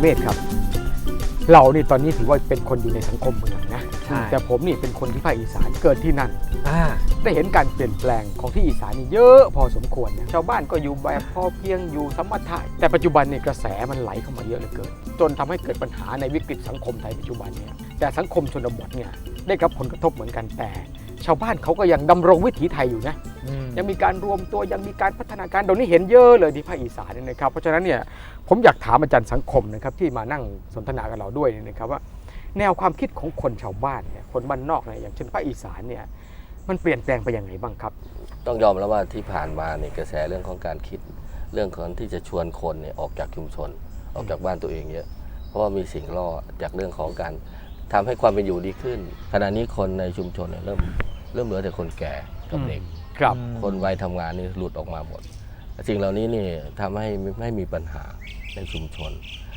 เมธครับ เรานี่ตอนนี้ถือว่าเป็นคนอยู่ในสังคมเมืองนะใช่แต่ผมนี่เป็นคนที่ภาคอีสานเกิดที่นั่นอ่าได้เห็นการเปลี่ยนแปลงของที่อีสานนี่เยอะพอสมควรนะชาวบ้านก็อยู่แบบพอเพียงอยู่สมถะแต่ปัจจุบันเนี่ยกระแสมันไหลเข้ามาเยอะเหลือเกินจนทำให้เกิดปัญหาในวิกฤตสังคมไทยปัจจุบันเนี่ยแต่สังคมชนบทเนี่ยได้รับผลกระทบเหมือนกันแต่ ชาวบ้านเขาก็ยังดำรงวิถีไทยอยู่นะยังมีการรวมตัวยังมีการพัฒนาการเดี๋ยวนี้เห็นเยอะเลยที่ภาคอีสานเนี่ยนะครับเพราะฉะนั้นเนี่ยผมอยากถามอาจารย์สังคมนะครับที่มานั่งสนทนากับเราด้วยเนี่ยนะครับว่า แนวความคิดของคนชาวบ้านเนี่ยคนบ้านนอกเนี่ยอย่างเช่นภาคอีสานเนี่ยมันเปลี่ยนแปลงไปยังไงบ้างครับ ต้องยอมแล้วว่าที่ผ่านมาเนี่ยกระแสเรื่องของการคิดเรื่องของที่จะชวนคนเนี่ยออกจากชุมชน ออกจากบ้านตัวเองเยอะเพราะว่ามีสิ่งล่อจากเรื่องของการทำให้ความเป็นอยู่ดีขึ้น ขณะนี้คนในชุมชนเนี่ยเริ่ม เริ่มเหลือแต่คนแก่กับเด็ก ครับ คนวัยทำงานนี่หลุดออกมาหมดสิ่งเหล่านี้นี่ทำให้ไม่มีปัญหาในชุมชน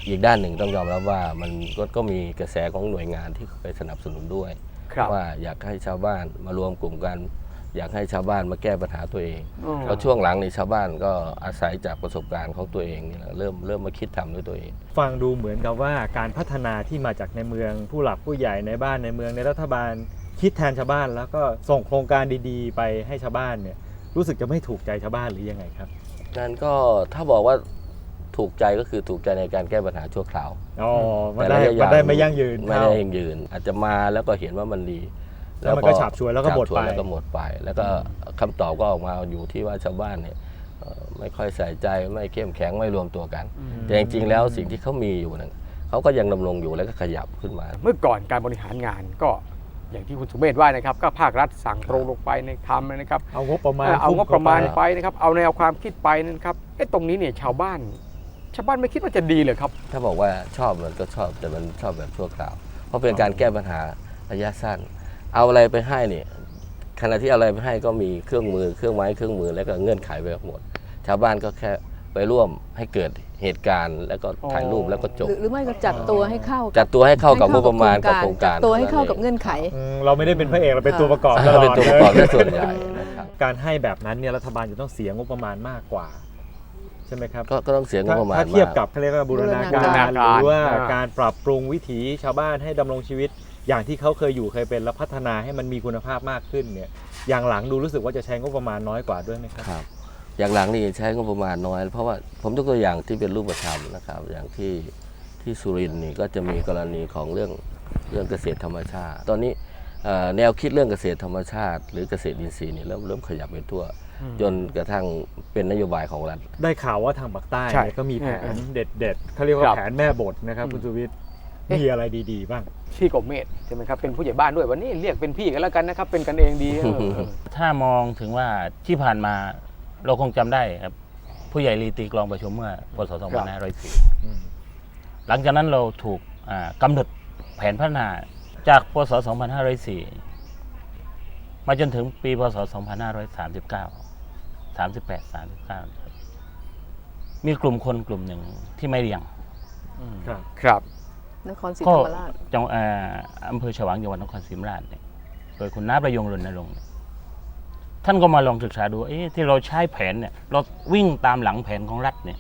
อีกด้านหนึ่งต้องยอมรับว่ามันก็ก็มีกระแสของหน่วยงานที่ไปสนับสนุนด้วย ครับ ว่าอยากให้ชาวบ้านมารวมกลุ่มกัน อยากให้ชาวบ้านมาแก้ปัญหาตัวเองอืม แล้วช่วงหลังนี่ชาวบ้านก็อาศัยจากประสบการณ์ของตัวเองนี่แหละเริ่มเริ่มมาคิดทำด้วยตัวเอง ฟังดูเหมือนกับว่าการพัฒนาที่มาจากในเมือง ผู้หลักผู้ใหญ่ในบ้านในเมืองในรัฐบาล คิดแทนชาวบ้านแล้วก็ส่งโครงการดีๆ ไปให้ชาวบ้านเนี่ยรู้สึกจะไม่ถูกใจชาวบ้านหรือยังไงครับนั่นก็ถ้าบอกว่าถูกใจก็คือถูกใจในการแก้ปัญหาชั่วคราวอ๋อมันแต่ได้ระยะมันได้ยาวไม่ยั่งยืนไม่เท่าได้ยั่งยืน อาจจะมาแล้วก็เห็นว่ามันดี แล้วมันก็ฉาบฉวยแล้วก็หมดฉาบฉวยไปแล้วก็หมดไป แล้วก็คำตอบก็ออกมาอยู่ที่ว่าชาวบ้านเนี่ยเอ่อไม่ค่อยใส่ใจไม่เข้มแข็งไม่รวมตัวกัน แต่จริงๆแล้วสิ่งที่เขามีอยู่นั้นเขาก็ยังดำรงอยู่แล้วก็ขยับขึ้นมา เมื่อก่อนการบริหารงานก็ อย่างที่คุณสุเมธว่านะครับ ก็ภาครัฐสั่งตรงลงไปในทำนะครับ เอางบประมาณเอ่อเอางบประมาณทุ่เข้ไปนะครับ เอาแนวความคิดไปนะครับเอ๊ะตรงนี้เนี่ยชาวบ้าน ชาวบ้านไม่คิดว่าจะดีเลยครับ ถ้าบอกว่าชอบมันก็ชอบแต่มันชอบแบบชั่วคราว เพราะเป็นการแก้ปัญหาระยะสั้น เอาอะไรไปให้เนี่ยขณะที่เอาอะไรไปให้ก็มีเครื่องมือเครื่องไม้เครื่องมือแล้วก็เงื่อนไขไปหมด ชาวบ้านก็แค่ไปร่วมให้เกิด เหตุการณ์แล้วก็ถ่ายรูปแล้วก็จบ หรือหรือไม่ก็จัดตัวให้เข้ากับจัดตัวให้เข้ากับงให้บประมาณกับโครงการจัดตัวให้เข้ากับท่เงื่อนไข อืมเราไม่ได้เป็นพระเอกเราเป็นตัวประกอบตนั้นลเอองดเป็นตัวประกอบเลยซะส่วนใหญ่นะครับการให้แบบนั้นเนี่ยรัฐบาลจะต้องเสียงบประมาณมากกว่า ใช่ไหมครับก็ก็ต้องเสียงบประมาณถ้าเทียบมกับเขาเรียกว่าบูรณาบูรณาการการหรือว่าอ่าการปรับปรุงวิถีชาวบ้านให้ดำรงชีวิต อย่างที่เขาเคยอยู่เคยเป็นแล้วพัฒนาให้มันมีคุณภาพมากขึ้นเนี่ยอย่างหลังดูรู้สึกว่าจะใช้งบประมาณน้อยกว่าด้วยไหมครับ ครับ อย่างหลังนี่ใช้งบประมาณน้อย เพราะว่าผมยกตัวอย่างที่เป็นรูปธรรมนะครับ อย่างที่ที่สุรินทร์นี่ก็จะมีกรณีของเรื่องเรื่องเกษตรธรรมชาติ ตอนนี้เอ่อแนวคิดเรื่องเกษตรธรรมชาติ หรือเกษตรอินทรีย์นี่เริ่มเริ่มขยับไปทั่ว จนกระทั่งเป็นนโยบายของรัฐ ได้ข่าวว่าทางปากใต้ใช่เนี่ยก็มีแผอ่านเด็ดๆเขาเรียกว่าครับแผนแม่บทนะครับอืมคุณสุวิทย์เอ๊ะมีอะไรดีๆบ้างพี่กบเมธใช่ไหมครับเป็นผู้ใหญ่บ้านด้วยวันนี้เรียกเป็นพี่กันแล้วกันนะครับเป็นกันเองดีเออเออถ้ามองถึงว่าที่ผ่านมา เราคงจำได้ครับ ผู้ใหญ่ลีตีกลองประชุมเมื่อพศอืม2504 หลังจากนั้นเราถูกอ่ากำหนดแผนพัฒนาจากพศ 2504 มาจนถึงปีพศ 2539 38 39มีกลุ่มคนกลุ่มหนึ่งที่ไม่เรียง ครับ ครับ นครศรีธก็รรมราชจังเอ่ออำเภอฉวางจังหวัดนครศรีธรรมราชเนี่ยโดยคุณน้าประยงรณรงค์เนี่ย ท่านก็มาลองศึกษาดูเอ๊ะที่เราใช้แผนเนี่ยเราวิ่งตามหลังแผนของรัฐเนี่ย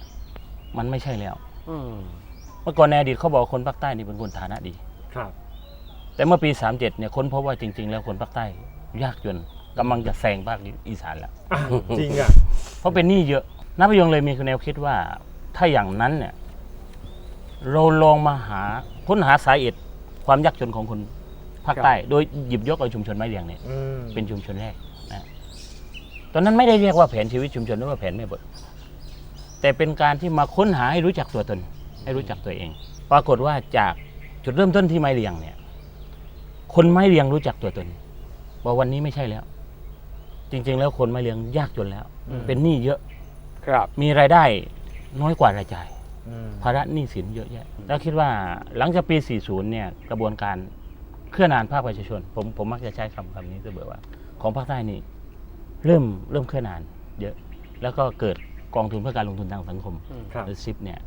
มันไม่ใช่แล้ว อืมเมื่อก่อนในอดีตเขาบอกคนภาคใต้นี่เป็นคนฐานะดี ครับ แต่เมื่อปี 37เนี่ยค้นพบว่าจริง ๆ แล้วคนภาคใต้ยากจนกำลังจะแซงภาคอีสานแล้วอ้าวจริงอะ เพราะเป็นหนี้เยอะนักประยงเลยมีแนวคิดว่าถ้าอย่างนั้นเนี่ยเราลองมาหาค้นหาสาเหตุความยากจนของคนภาคใต้ โดยหยิบยกเอาชุมชนไม้เรียงเนี่ย อืมเป็นชุมชนแรกนะ ตอนนั้นไม่ได้เรียกว่าแผนชีวิตชุมชนหรือว่าแผนแม่บท แต่เป็นการที่มาค้นหาให้รู้จักตัวตน ให้รู้จักตัวเอง ปรากฏว่าจากจุดเริ่มต้นที่ไม้เรียงเนี่ย คนไม้เรียงรู้จักตัวตนว่าวันนี้ไม่ใช่แล้ว จริง ๆ แล้วคนไม้เรียงยากจนแล้ว เป็นหนี้เยอะ ครับมีรายได้น้อยกว่ารายจ่ายอืมภาระหนี้สินเยอะแยะ แล้วคิดว่าหลังจากปี 40 เนี่ยกระบวนการเคลื่อนอ่านภาคประชาชน ผมผมมักจะใช้คำคำนี้เสมอว่า ของภาคใต้นี่ เริ่มเริ่มเคลื่อนอ่านเยอะ แล้วก็เกิดกองทุนเพื่อการลงทุนทางสังคมครับหรือซิปเนี่ย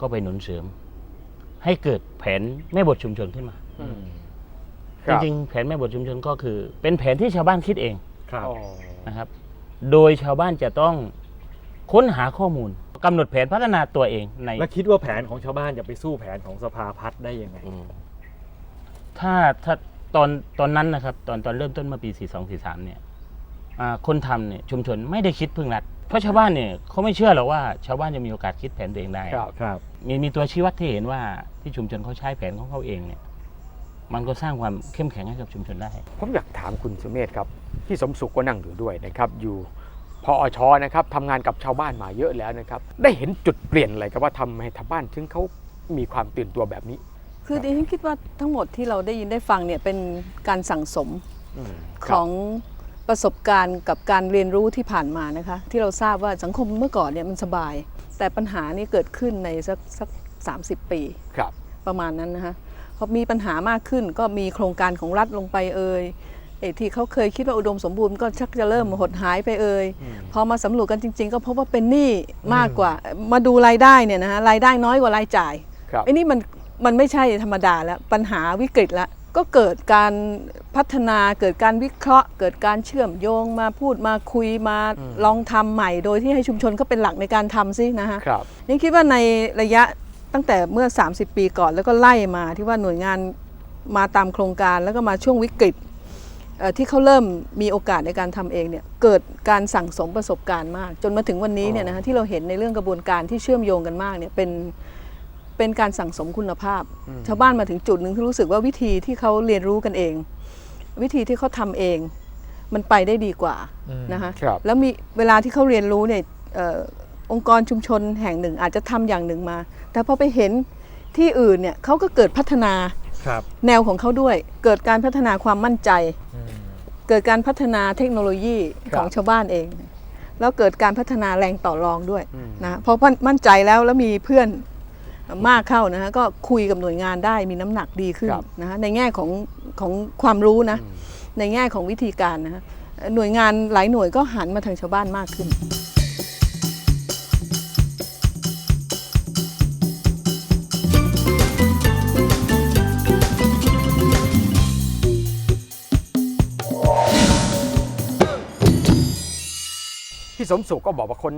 ก็ไปหนุนเสริม ให้เกิดแผนแม่บทชุมชนขึ้นมาอืมคจรับริงๆแผนแม่บทชุมชนก็คือ เป็นแผนที่ชาวบ้านคิดเองครับอ๋อนะครับ โดยชาวบ้านจะต้องค้นหาข้อมูลกำหนดแผนพัฒนาตัวเองในแล้วคิดว่าแผนของชาวบ้านจะไปสู้แผนของสภาพัฒน์ได้ยังไงอืมถ้าถ้าตอนตอนนั้นนะครับ ตอนตอนเริ่มต้นเมื่อปี 42 43 เนี่ยอ่า คนทำเนี่ยชุมชนไม่ได้คิดพึ่งรัฐเพราะชาวบ้านเนี่ยเขาไม่เชื่อหรอกว่าชาวบ้านจะมีโอกาสคิดแผนตัวเองได้ครับครับ มีมีตัวชี้วัดที่เห็นว่าที่ชุมชนเขาใช้แผนของเขาเองเนี่ยมันก็สร้างความเข้มแข็งให้กับชุมชนได้ ผมอยากถามคุณสุเมธครับพี่สมสุขก็นั่งอยู่ด้วยนะครับ อยู่พออชนะครับทำงานกับชาวบ้านมาเยอะแล้วนะครับ ได้เห็นจุดเปลี่ยนอะไรครับว่าทำให้ชาวบ้านถึงเขามีความตื่นตัวแบบนี้ คือดิฉันคิดว่าทั้งหมดที่เราได้ยินได้ฟังเนี่ยเป็นการสั่งสมคขรับอง ประสบการณ์กับการเรียนรู้ที่ผ่านมานะคะ ที่เราทราบว่าสังคมเมื่อก่อนเนี่ยมันสบาย แต่ปัญหานี่เกิดขึ้นในสักสักสาปีครับประมาณนั้นนะคะพอมีปัญหามากขึ้นก็มีโครงการของรัฐลงไปเอ่ยไอ้ที่เขาเคยคิดว่าอุดมสมบูรณ์ก็ชักจะเริ่มหดหายไปเอ่ยพอมาสำรวจกันจริง ๆ ก็พบว่าเป็นหนี้มากกว่า มาดูรายได้เนี่ยนะคะรายได้น้อยกว่ารายจ่ายครับไอ้นี่มันมันไม่ใช่ธรรมดาแล้วปัญหาวิกฤตแล้ว ก็เกิดการพัฒนาเกิดการวิเคราะห์ เกิดการเชื่อมโยงมาพูดมาคุยมาลองทำใหม่ โดยที่ให้ชุมชนเขาเป็นหลักในการทำซินะคะครับนี่คิดว่าในระยะตั้งแต่เมื่อ 30 ปีก่อนแล้วก็ไล่มาที่ว่าหน่วยงานมาตามโครงการแล้วก็มาช่วงวิกฤตเอ่อที่เขาเริ่มมีโอกาสในการทำเองเนี่ยเกิดการสั่งสมประสบการณ์มาก จนมาถึงวันนี้เนี่ยนะคะที่เราเห็นในเรื่องกระบวนการที่เชื่อมโยงกันมากเนี่ยเป็น เป็นการสั่งสมคุณภาพ ชาวบ้านมาถึงจุดหนึ่งที่รู้สึกว่าวิธีที่เขาเรียนรู้กันเอง วิธีที่เขาทำเอง มันไปได้ดีกว่าอืมนะคะครับแล้วมีเวลาที่เขาเรียนรู้เนี่ยเอ่อองค์กรชุมชนแห่งหนึ่งอาจจะทำอย่างหนึ่งมา แต่พอไปเห็นที่อื่นเนี่ยเขาก็เกิดพัฒนาครับแนวของเขาด้วย เกิดการพัฒนาความมั่นใจอืมเกิดการพัฒนาเทคโนโลยีครับของชาวบ้านเอง แล้วเกิดการพัฒนาแรงต่อรองด้วยอืมนะพอมั่นใจแล้วแล้วมีเพื่อน มากเข้านะฮะก็คุยกับหน่วยงานได้มีน้ำหนักดีขึ้นครับนะฮะในแง่ของของความรู้นะในแง่ของวิธีการนะฮะหน่วยงานหลายหน่วยก็หันมาทางชาวบ้านมากขึ้น พี่สมสุขก็บอกว่าคน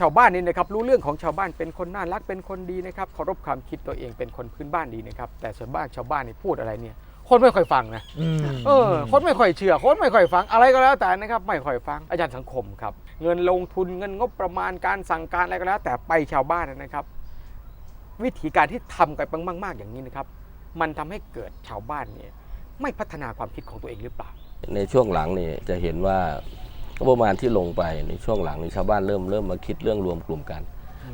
ชาวบ้านนี่นะครับรู้เรื่องของชาวบ้านเป็นคนน่ารักเป็นคนดีนะครับเคารพความคิดตัวเองเป็นคนพื้นบ้านดีนะครับแต่ชาวบ้านชาวบ้านนี่พูดอะไรเนี่ย คนไม่ค่อยฟังนะอืมเออคนไม่ค่อยเชื่อ คนไม่ค่อยฟังอะไรก็แล้วแต่นะครับไม่ค่อยฟังอาจารย์สังคมครับ เงินลงทุนเงินงบประมาณการสั่งการอะไรก็แล้ว แต่ไปชาวบ้านนะครับ วิธีการที่ทำกันมาก ๆ อย่างนี้นะครับ มันทำให้เกิดชาวบ้านเนี่ยไม่พัฒนาความคิดของตัวเองหรือเปล่าในช่วงหลังนี่จะเห็นว่า งบประมาณที่ลงไปในช่วงหลังนี่ชาวบ้านเริ่มเริ่มมาคิดเรื่องรวมกลุ่มกัน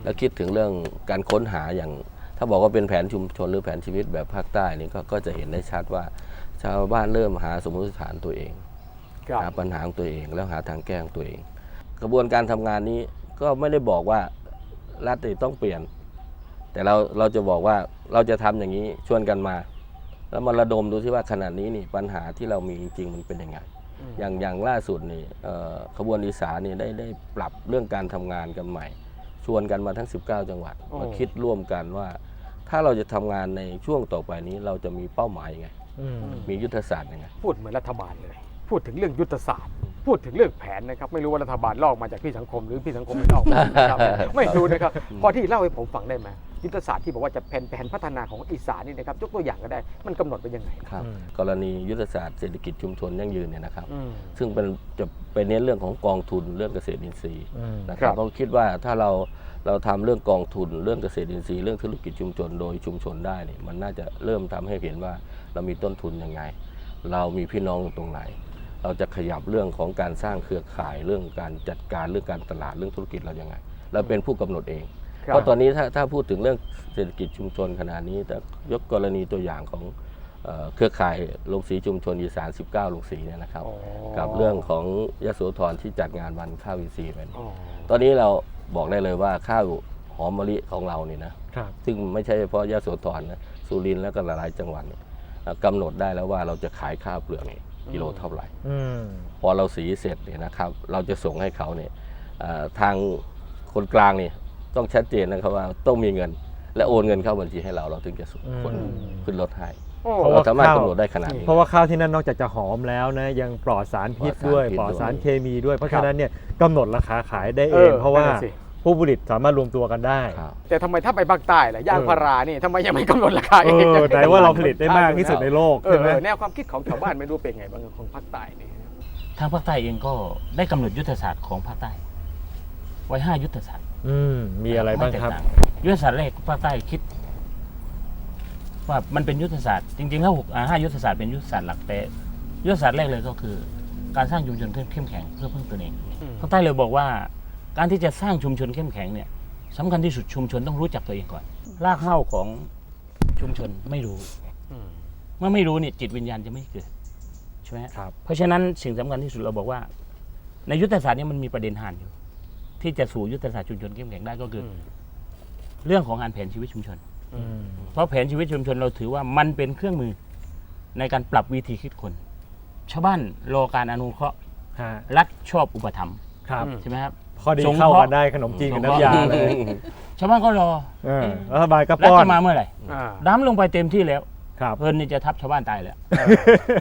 แล้วคิดถึงเรื่องการค้นหาอย่าง ถ้าบอกว่าเป็นแผนชุมชนหรือแผนชีวิตแบบภาคใต้นี่ก็ก็จะเห็นได้ชัดว่า ชาวบ้านเริ่มหาสมมติฐานตัวเองครับหาปัญหาของตัวเองแล้วหาทางแก้ของตัวเอง กระบวนการทำงานนี้ก็ไม่ได้บอกว่ารัฐต้องเปลี่ยน แต่เราเราจะบอกว่าเราจะทำอย่างนี้ชวนกันมา แล้วมาระดมดูที่ว่าขนาดนี้นี่ปัญหาที่เรามีจริงๆมันเป็นยังไง อย่างอย่างล่าสุดนี่เอ่อขบวนอีสานนี่ได้ได้ปรับเรื่องการทำงานกันใหม่ ชวนกันมาทั้ง 19 จังหวัดโอ้มาคิดร่วมกันว่า ถ้าเราจะทำงานในช่วงต่อไปนี้เราจะมีเป้าหมายยังไงอืมมียุทธศาสตร์ยังไงพูดเหมือนรัฐบาลเลย พูดถึงเรื่องยุทธศาสตร์ พูดถึงเรื่องแผนนะครับ ไม่รู้ว่ารัฐบาลลอกมาจากพี่สังคมหรือพี่สังคมไม่ลอกมานะครับไม่รู้นะครับ พอที่เล่าให้ผมฟังได้ไหมยุทธศาสตร์ที่บอกว่าจะแผนแผนพัฒนาของอีสานนี่นะครับยกตัวอย่างก็ได้มันกำหนดไว้ยังไงครับอืมกรณียุทธศาสตร์เศรษฐกิจชุมชนยั่งยืนเนี่ยนะครับอืมซึ่งเป็นจะไปเน้นเรื่องของกองทุนเรื่องเกษตรอินทรีย์อืมนะคครัรับบเพราะคิดว่าถ้าเราเราทำเรื่องกองทุนเรื่องเกษตรอินทรีย์เรื่องธุรกิจชุมชนโดยชุมชนได้เนี่ยมันน่าจะเริ่มทำให้เห็นว่าเรามีต้นทุนยังไง เรามีพี่น้องอยู่ตรงไหน เราจะขยับเรื่องของการสร้างเครือข่ายเรื่องการจัดการเรื่องการตลาดเรื่องธุรกิจเรายังไง เราเป็นผู้กำหนดเองครับเพราะตอนนี้ถ้าถ้าพูดถึงเรื่องเศรษฐกิจชุมชนขนาดนี้แต่ยกกรณีตัวอย่างของเอ่อเครือข่ายโรงสีชุมชนอีสาน 19โรงสีเนี่ยนะครับอ๋อกับเรื่องของยโสธรที่จัดงานวันข้าววีซีไปอ๋อตอนนี้เราบอกได้เลยว่าข้าวหอมมะลิของเรานี่นะครับซึ่งไม่ใช่เฉพาะยโสธรนะสุรินทร์แล้วก็หลายๆจังหวัดเนี่ยเอ่อกำหนดได้แล้วว่าเราจะขายข้าวเปลือกเนี่ย กิโลเท่าไหร่อืมพอเราสีเสร็จเนี่ยนะครับ เราจะส่งให้เขาเนี่ยเอ่อทางคนกลางเนี่ยต้องชัดเจนนะครับว่าต้องมีเงิน และโอนเงินเข้าบัญชีให้เราเราถึงจะส่งคนอืมขึ้นรถให้โอ้เพราะเราว่าสามารถข้าวกำหนดได้ขนาดนี้เพราะว่าข้าวที่นั่นนอกจากจะหอมแล้วนะยังปลอดสารพิษด้วยปปลลออดดสาสารรพิษเคมีด้วยเพราะฉะนั้นเนี่ยกำหนดราคาขายได้เอเองอเพราะว่านั่นน่ะสิ ผู้ผลิตสามารถรวมตัวกันได้ครับ แต่ทำไมถ้าไปภาคใต้ล่ะยางเออพารานี่ทำไมยังไม่กำหนดราคาเอเองอแต่ว่าเราผลิตได้มากที่สุดในโลกเอใช่อไหมแนวความคิดของชาวบ้านไม่รู้เป็นไงบ้างของภาคใต้นี่ ทางภาคใต้เองก็ได้กำหนดยุทธศาสตร์ของภาคใต้ ไว้ห้ายุทธศาสตร์อืมมีอะไรบ้างครับ ม่แตกต่ยุทธศาสตร์แรกภาคใต้คิด ว่ามันเป็นยุทธศาสตร์จริงๆแล้วหกอ่าห้ายุทธศาสตร์เป็นยุทธศาสตร์หลักแต่ยุทธศาสตร์แรกเลยก็คือ การสร้างชุมชนเข้มแข็งเพื่อพึ่งตนเองอืม ภาคใต้เลยบอกว่า การที่จะสร้างชุมชนเข้มแข็งเนี่ยสำคัญที่สุดชุมชนต้องรู้จักตัวเองก่อนรากเหง้าของชุมชนไม่รู้อืมเมื่อไม่รู้เนี่ยจิตวิญญาณจะไม่เกิดใช่ไหมฮะครับเพราะฉะนั้นสิ่งสำคัญที่สุดเราบอกว่า ในยุทธศาสตร์เนี้มันมีประเด็นห่านอยู่ ที่จะสู่ยุทธศาสตร์ชุมชนเข้มแข็งได้ก็คืออเรื่องของงานแผนชีวิตชุมชนอืมเพราะแผนชีวิตชุมชนเราถือว่ามันเป็นเครื่องมือในการปรับวิธีคิดคนชาวบ้านรอการอนุเคราะห์ฮะรัฐชอบอุปถัมภ์ครับอืมใช่ไหมครับ พอดีสงเคเข้าราะห์ กันได้ขนมจีนกับน้ำยาเลยชาวบ้านก็รอเออรัฐบาลก็รัฐป้อนจะมาเมื่อไหร่อ่าน้ำลงไปเต็มที่แล้ว ครับ เพลินนี่จะทับชาวบ้านตายแล้ว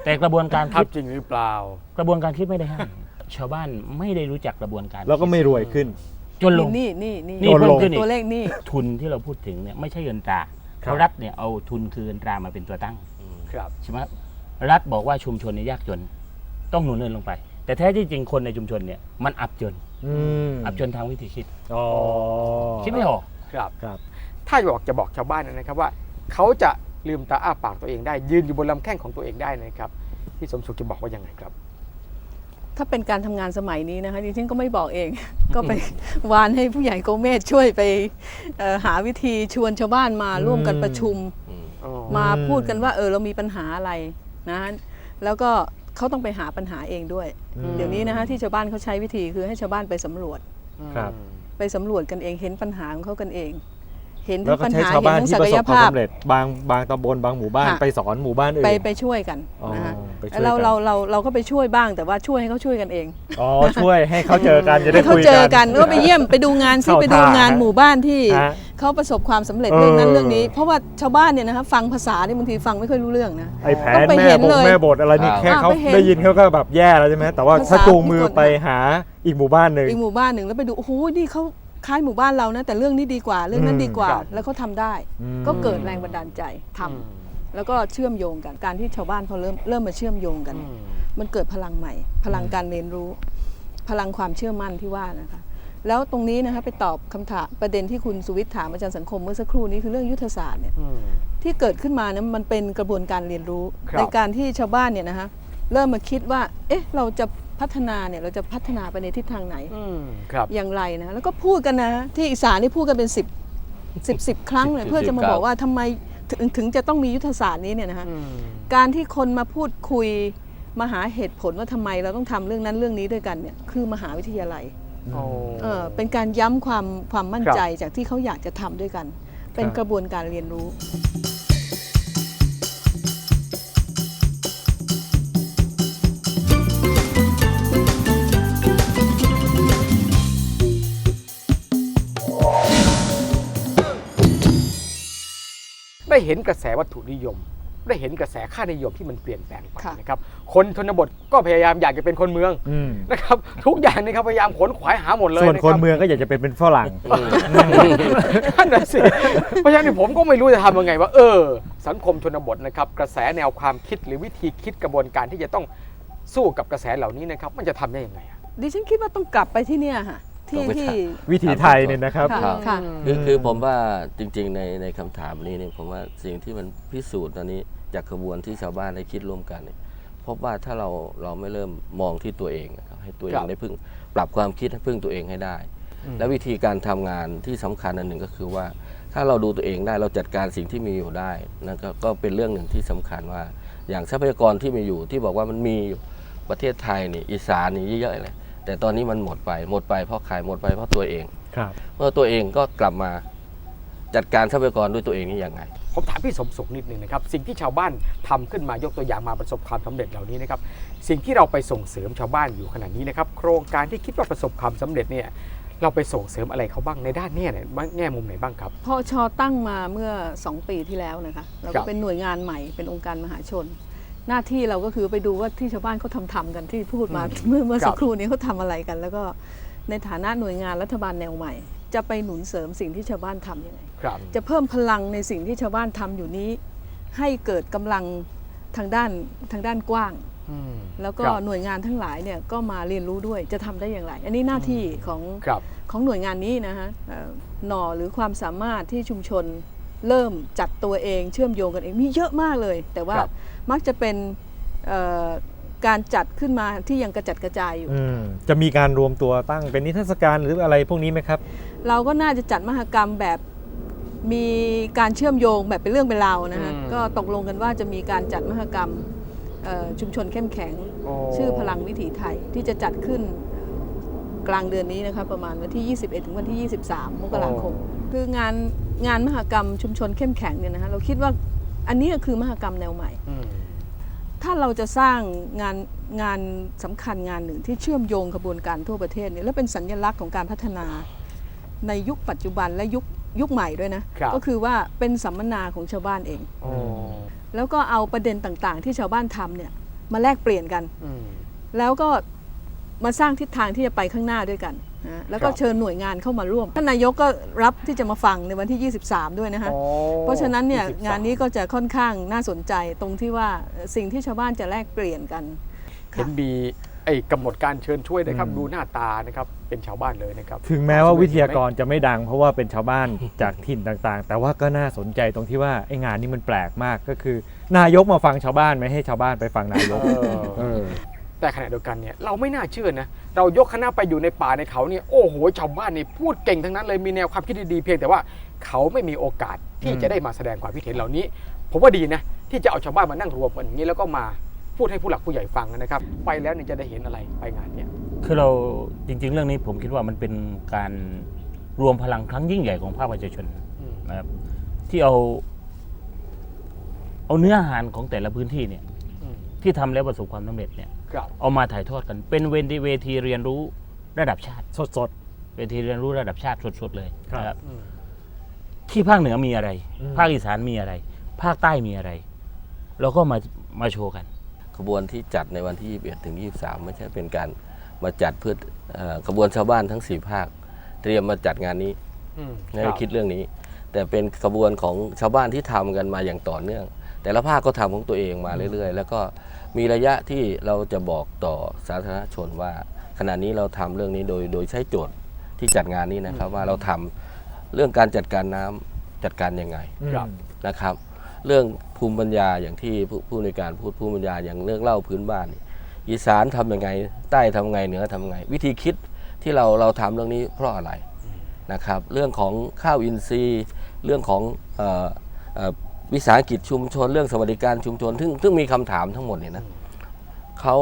แต่กระบวนการทัคิบดจริงหรือเปล่า กระบวนการคิดไม่ได้ห้ามชาวบ้านไม่ได้รู้จักกระบวนการแล้วก็ไม่รวยขึ้น จนลง นี่นี่นี่นี่โดนเพิ่ลมงขึ้นอีตัวกเลขนี่ ทุนที่เราพูดถึงเนี่ยไม่ใช่เงินตราครับเพราะรัฐเนี่ยเอาทุนคือเงินตรามาเป็นตัวตั้งครับ ใช่ไหมครับรัฐบอกว่าชุมชนเนี่ยยากจน ต้องหนุนเงินลงไป แต่แท้ที่จริงคนในชุมชนเนี่ยมันอับจน อืมอับจนทางวิธีคิดอ๋อคิดไม่ออกครับครับ ถ้าบอกจะบอกชาวบ้านนะครับว่า เขาจะลืมตาอ้าปากตัวเองได้ ยืนอยู่บนลำแข้งของตัวเองได้นะครับพี่สมสุขจะบอกว่ายังไงครับ ถ้าเป็นการทำงานสมัยนี้นะคะดิฉันก็ไม่บอกเอง ก็ไปวานให้ผู้ใหญ่โกเมศช่วยไปเอ่อหาวิธีชวนชาวบ้านมาร่วมกันประชุมอ๋อมาพูดกันว่าเออเรามีปัญหาอะไรนะแล้วก็ เขาต้องไปหาปัญหาเองด้วย อืม เดี๋ยวนี้นะคะที่ชาวบ้านเขาใช้วิธีคือให้ชาวบ้านไปสำรวจ ครับ ไปสำรวจกันเองเห็นปัญหาของเขากันเอง เห็นแล้ทั้วงก็ปัญใช้หาชาวเห็นบ้านทั้งที่ศัปกระสยบความภาพ สำเร็จบางบางตำบลบางหมู่บ้านค่ะ ไปสอนหมู่บ้านอื่น ไปไปช่วยกันอ๋อนะคะไปช่วยเรากันเราเราเราก็ไปช่วยบ้างแต่ว่าช่วยให้เขาช่วยกันเองอ๋อช่วยให้เขาเจอกันจะได้ให้เขาคุยเจอกักันนก็ไปเยี่ยมไปดูงานซิเข้าไปดูงานท่าหมู่บ้านที่ฮะเขาประสบความสำเร็จเรื่องนั้นเออ เรื่องนี้ เพราะว่าชาวบ้านเนี่ยนะคะฟังภาษาเนี่ยบางทีฟังไม่ค่อยรู้เรื่องนะ ไอ้แผต้นองไปแม่เห็นบเลงยแม่บทอะไรนี่อ่า แค่เขาไปเห็นได้ยินเขาก็แบบแย่แล้วใช่ไหมแต่ว่าภาษาถ้าจูงมือที่กดไปหาอีกหมู่บ้านหนึ่ง อีกหมู่บ้านหนึ่งแล้วไปดูโอ้โหนี่เขาค ล้ายหมู่บ้านเรานะ แต่เรื่องนี้ดีกว่า เรื่องนั้นอืมดีกว่า ครับแล้วเขาทำได้ อืม ก็เกิดแรงบันดาลใจทำอืมแล้วก็เชื่อมโยงกันการที่ชาวบ้านเขาเริ่มเริ่มมาเชื่อมโยงกันอืมมันเกิดพลังใหม่ พลังการเรียนรู้ พลังความเชื่อมั่นที่ว่านะคะ แล้วตรงนี้นะคะไปตอบคำถามประเด็นที่คุณสุวิทย์ถามอาจารย์สังคมเมื่อสักครู่นี้คือเรื่องยุทธศาสตร์เนี่ย อืม ที่เกิดขึ้นมานะมันเป็นกระบวนการเรียนรู้ ครับ ในการที่ชาวบ้านเนี่ยนะคะเริ่มมาคิดว่า เอ๊ะ เราจะ พัฒนาเนี่ยเราจะพัฒนาไปในทิศทางไหนอืมครับอย่างไรนะแล้วก็พูดกันนะ ที่อีสานนี่พูดกันเป็นสิบสิบสิบครั้งเลยสิบเพื่อจะมาสิบบอกว่าทำไมถึงถึงจะต้องมียุทธศาสตร์นี้เนี่ยนะคะอืมการที่คนมาพูดคุยมาหาเหตุผลว่าทำไมเราต้องทำเรื่องนั้นเรื่องนี้ด้วยกันเนี่ยคือมหาวิทยาลัย โอ้ เออเป็นการย้ำความความมั่นใจจากที่เขาอยากจะทำด้วยกัน เป็นกระบวนการเรียนรู้ ได้เห็นกระแสวัตถุนิยม ได้เห็นกระแสค่านิยมที่มันเปลี่ยนแปลงไปค่ะ นะครับคนชนบทก็พยายามอยากจะเป็นคนเมืองอืมนะครับทุกอย่างนี่ครับพยายามขนขวายหาหมดเลยส่วนะรับคนเมืองก็อยากจะเป็นเป็นฝรั่งนั่นน่ะสิเพราะฉะนั้นผมก็ไม่รู้จะทำยังไงว่าเออ สังคมชนบทนะครับกระแสแนวความคิดหรือวิธีคิดกระบวนการที่จะต้องสู้กับกระแสเหล่านี้นะครับมันจะทำได้ยังไงอะ ดิฉันคิดว่าต้องกลับไปที่เนี่ยค่ะ ที่ต้องไปที่วิถีไทยเนี่ยนะครับ ค่ะค่ะ คือคือผมว่าจริงๆในในคำถามนี้เนี่ยผมว่าสิ่งที่มันพิสูจน์ตอนนี้จากขบวนที่ชาวบ้านได้คิดร่วมกันเนี่ยพบว่าถ้าเราเราไม่เริ่มมองที่ตัวเองนะครับให้ตัวเอครังบได้พึ่งปรับความคิดให้พึ่งตัวเองให้ได้และวิธีการทำงานที่สำคัญอันหนึ่งก็คือว่า ถ้าเราดูตัวเองได้เราจัดการสิ่งที่มีอยู่ได้นั่นก็ก็เป็นเรื่องหนึ่งที่สำคัญว่า อย่างทรัพยากรที่มีอยู่ที่บอกว่ามันมีอยู่ประเทศไทยนี่อีสานนี่เยอะๆเลย แต่ตอนนี้มันหมดไปหมดไปเพราะใครหมดไปเพราะตัวเอง ครับ เมื่อตัวเองก็กลับมาจัดการทรัพยากรด้วยตัวเองนี่ยังไง ผมถามพี่สมสุขนิดนึงนะครับ สิ่งที่ชาวบ้านทำขึ้นมายกตัวอย่างมาประสบความสำเร็จเหล่านี้นะครับ สิ่งที่เราไปส่งเสริมชาวบ้านอยู่ขณะนี้นะครับ โครงการที่คิดว่าประสบความสำเร็จเนี่ยเราไปส่งเสริมอะไรเขาบ้างในด้านเนี้เนี่ยแง่มุมไหนบ้างครับ พอชอตั้งมาเมื่อ 2 ปีที่แล้วนะคะเราครัก็บ เป็นหน่วยงานใหม่เป็นองค์การมหาชน หน้าที่เราก็คือไปดูว่าที่ชาวบ้านเขาทำทำกันที่พูดมาอืมเมื่อเมื่อครับสักครู่นี้เขาทำอะไรกัน แล้วก็ในฐานะหน่วยงานรัฐบาลแนวใหม่ จะไปหนุนเสริมสิ่งที่ชาวบ้านทำยังไงครับจะเพิ่มพลังในสิ่งที่ชาวบ้านทำอยู่นี้ ให้เกิดกำลังทางด้านทางด้านกว้าง อืมแล้วก็ครับหน่วยงานทั้งหลายเนี่ยก็มาเรียนรู้ด้วยจะทำได้อย่างไร อันนี้หน้าที่ของ ครับ ของหน่วยงานนี้นะฮะเอ่อหน่อหรือความสามารถที่ชุมชน เริ่มจัดตัวเองเชื่อมโยงกันเองมีเยอะมากเลย แต่ว่าครับ มักจะเป็นเอ่อการจัดขึ้นมาที่ยังกระจัดกระจายอยู่ อืมจะมีการรวมตัวตั้งเป็นนิทรรศการหรืออะไรพวกนี้ไหมครับ เราก็น่าจะจัดมหกรรมแบบมีการเชื่อมโยงแบบเป็นเรื่องเป็นราวนะฮะอืม ก็ตกลงกันว่าจะมีการจัดมหกรรมเอ่อชุมชนเข้มแข็งโอ้ชื่อพลังวิถีไทยที่จะจัดขึ้น กลางเดือนนี้นะคะประมาณวันที่ 21 ถึงวันที่ 23 มกราคม คืองานงานมหกรรมชุมชนเข้มแข็งเนี่ยนะคะเราคิดว่าอันนี้คือมหกรรมแนวใหม่อืมถ้าเราจะสร้างงานงานสำคัญงานหนึ่งที่เชื่อมโยงกระบวนการทั่วประเทศเนี่ยและเป็นสัญลักษณ์ของการพัฒนา ในยุคปัจจุบันและยุคยุคใหม่ด้วยนะครับก็คือว่าเป็นสัมมนาของชาวบ้านเองโอ้แล้วก็เอาประเด็นต่างๆ ที่ชาวบ้านทำเนี่ยมาแลกเปลี่ยนกันอืมแล้วก็ มาสร้างทิศทางที่จะไปข้างหน้าด้วยกันนะแล้วก็ครับ เชิญหน่วยงานเข้ามาร่วมท่านนายกก็รับที่จะมาฟังในวันที่ 23 ด้วยนะคะโอ้เพราะฉะนั้นเนี่ย23 งานนี้ก็จะค่อนข้างน่าสนใจตรงที่ว่าเอ่อสิ่งที่ชาวบ้านจะแลกเปลี่ยนกันเห็นค่ะมีไอ้กำหนดการเชิญช่วยนะครับ อืม ดูหน้าตานะครับเป็นชาวบ้านเลยนะครับถึงแม้ว่าวิทยากรจะไม่ดัง เพราะว่าเป็นชาวบ้านจากถิ่นต่างๆ แต่ว่าก็น่าสนใจตรงที่ว่าไอ้งานนี้มันแปลกมากก็คือ นายกมาฟังชาวบ้านไม่ให้ชาวบ้านไปฟังนายกเออ เออ แต่ขณะเดียวกันเนี่ยเราไม่น่าเชื่อนะเรายกคณะไปอยู่ในป่าในเขาเนี่ยโอ้โหชาวบ้านนี่พูดเก่งทั้งนั้นเลยมีแนวความคิดดีๆเพียงแต่ว่าเขาไม่มีโอกาสที่อืมจะได้มาแสดงความคิดเห็นเหล่านี้ ผมว่าดีนะที่จะเอาชาวบ้านมานั่งรวมกันอย่างนี้แล้วก็มาพูดให้ผู้หลักผู้ใหญ่ฟังนะครับ ไปแล้วเนี่ยจะได้เห็นอะไรไปงานเนี่ยคือเราจริง ๆ เรื่องนี้ผมคิดว่ามันเป็นการรวมพลังครั้งยิ่งใหญ่ของภาคประชาชนอืมนะครับที่เอาเอาเนื้ออาหารของแต่ละพื้นที่เนี่ยอืม ที่ทำแล้วประสบความสำเร็จเนี่ยครับเอามาถ่ายทอดกันเป็นเวทีเวทีเรียนรู้ระดับชาติ สดเวทีเรียนรู้ระดับชาติสดๆเลยครับนะครับ อืม ที่ภาคเหนือมีอะไร อืม ภาคอีสานมีอะไร ภาคใต้มีอะไร เราก็มามาโชว์กัน ขบวนที่จัดในวันที่ 21 ถึง 23 ไม่ใช่เป็นการมาจัดเพื่อเอ่อขบวนชาวบ้านทั้ง 4 ภาค เตรียมมาจัดงานนี้อืม ไม่ได้คิดเรื่องนี้ แต่เป็นขบวนของชาวบ้านที่ทำกันมาอย่างต่อเนื่อง แต่ละภาคก็ทำของตัวเองมาเรื่อย ๆ แล้วก็มีระยะที่เราจะบอกต่อสาธารณชนว่า ขณะนี้เราทำเรื่องนี้โดยโดยใช้โจทย์ที่จัดงานนี้นะครับว่าเราทำเรื่องการจัดการน้ำจัดการยังไงอืมครับนะครับ เรื่องภูมิปัญญาอย่างที่ผู้ผู้ในวยการพูดภูมิปัญญาอย่างเรื่องเล่าพื้นบ้านนี่อีสานทำยังไงใต้ทำไงเหนือทำไง วิธีคิดที่เราเราทำเรื่องนี้เพราะอะไรนะครับ เรื่องของข้าวอินทรีย์ เรื่องของเอ่อเอ่อ วิสาหกิจชุมชนเรื่องสวัสดิการชุมชนซึ่งซึ่งมีคำถามทั้งหมดเนี่ยนะเขา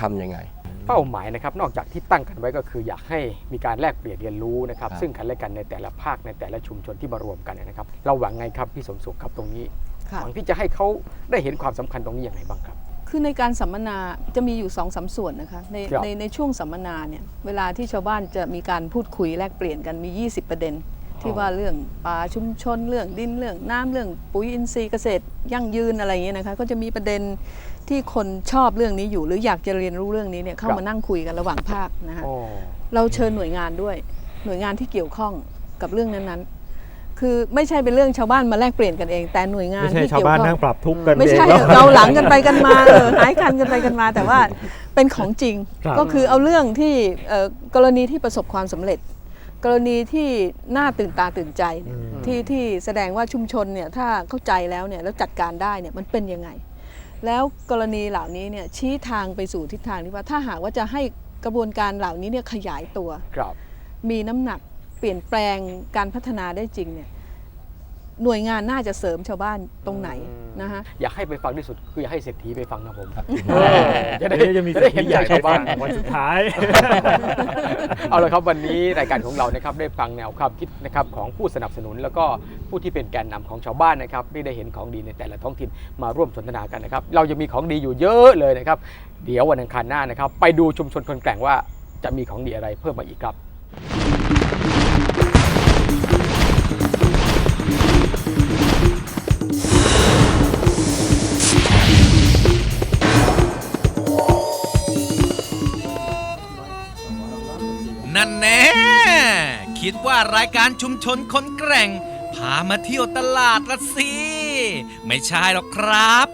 ทำยังไง เป้าหมายนะครับนอกจากที่ตั้งกันไว้ก็คืออยากให้มีการแลกเปลี่ยนเรียนรู้นะครับครับ ซึ่งกันและกันในแต่ละภาคในแต่ละชุมชนที่มารวมกันนะครับ เราหวังไงครับพี่สมสุขครับตรงนี้ค่ะ หวังที่จะให้เขาได้เห็นความสำคัญตรงนี้อย่างไรบ้างครับ คือในการสัมมนาจะมีอยู่สองสามส่วนนะคะในครับ ในในช่วงสัมมนาเนี่ยเวลาที่ชาวบ้านจะมีการพูดคุยแลกเปลี่ยนกันมี 20 ประเด็น ที่ว่าเรื่องป่าชุมชนเรื่องดินเรื่องน้ำเรื่องปุ๋ยอินทรีย์เกษตรยั่งยืนอะไรอย่างเงี้ยนะคะก็จะมีประเด็นที่คนชอบเรื่องนี้อยู่ หรืออยากจะเรียนรู้เรื่องนี้เนี่ยเข้าครับมานั่งคุยกันระหว่างภาคนะคะโอ้เราเชิญหน่วยงานด้วย หน่วยงานที่เกี่ยวข้องกับเรื่องนั้นๆคือไม่ใช่เป็นเรื่องชาวบ้านมาแลกเปลี่ยนกันเอง แต่หน่วยงานไม่ใช่ที่ชาวเกี่ยวบ้านข้อนั่งงปรับทุกข์กันไม่เองใช่แล้วเกาหลังกันไปกันมาเออหายคันกันไปกันมา แต่ว่าเป็นของจริงครับก็คือเอาเรื่องที่เอ่อกรณีที่ประสบความสำเร็จ กรณีที่น่าตื่นตาตื่นใจเนี่ยอืมที่ที่แสดงว่าชุมชนเนี่ยถ้าเข้าใจแล้วเนี่ยแล้วจัดการได้เนี่ยมันเป็นยังไง แล้วกรณีเหล่านี้เนี่ยชี้ทางไปสู่ทิศทางที่ว่าถ้าหากว่าจะให้กระบวนการเหล่านี้เนี่ยขยายตัวครับมีน้ำหนักเปลี่ยนแปลงการพัฒนาได้จริงเนี่ยหน่วยงานน่าจะเสริมชาวบ้านตรงไหน นะคะอยากให้ไปฟังที่สุดคืออยากให้เศรษฐีไปฟังนะผมเออจะได้เดี๋ยวจะมีจะได้เห็นใหญ่ใจชาวบ้านวันสุดท้าย เอาละครับวันนี้รายการของเรานะครับได้ฟังแนวความคิดนะครับของผู้สนับสนุน แล้วก็ผู้ที่เป็นแกนนำของชาวบ้านนะครับที่ได้เห็นของดีในแต่ละท้องถิ่นมาร่วมสนทนากันนะครับ เรายังมีของดีอยู่เยอะเลยนะครับเดี๋ยววันอังคารหน้านะครับ ไปดูชุมชนคนแกร่งว่าจะมีของดีอะไรเพิ่มมาอีกครับ ว่ารายการชุมชนคนแกร่ง พามาเที่ยวตลาดละสิ ไม่ใช่หรอกครับ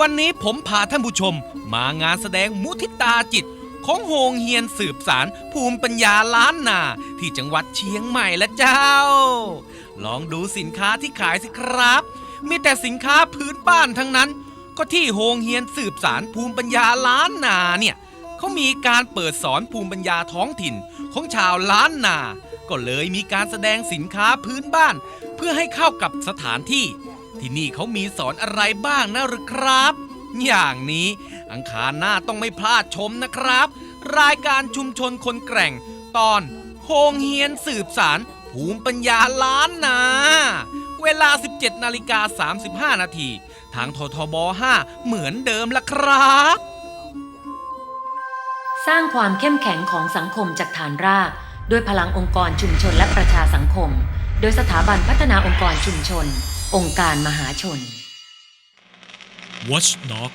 วันนี้ผมพาท่านผู้ชม มางานแสดงมุทิตาจิต ของโฮงเฮียนสืบสารภูมิปัญญาล้านนา ที่จังหวัดเชียงใหม่ละเจ้า ลองดูสินค้าที่ขายสิครับ มีแต่สินค้าพื้นบ้านทั้งนั้น ก็ที่โฮงเฮียนสืบสารภูมิปัญญาล้านนาเนี่ยเขามีการเปิดสอนภูมิปัญญาท้องถิ่นของชาวล้านนา ก็เลยมีการแสดงสินค้าพื้นบ้าน เพื่อให้เข้ากับสถานที่ ที่นี่เขามีสอนอะไรบ้างนะหรือครับ อย่างนี้อังคารหน้าต้องไม่พลาดชมนะครับ รายการชุมชนคนแกร่ง ตอนโฮงเฮียนสืบสารภูมิปัญญาล้านนา เวลา 17นาฬิกา35 นาที ทางททบ 5 เหมือนเดิมละครับ สร้างความเข้มแข็งของสังคมจากฐานราก ด้วยพลังองค์กรชุมชนและประชาสังคม โดยสถาบันพัฒนาองค์กรชุมชน องค์การมหาชน Watchdog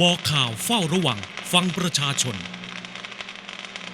บอกข่าวเฝ้าระวังฟังประชาชน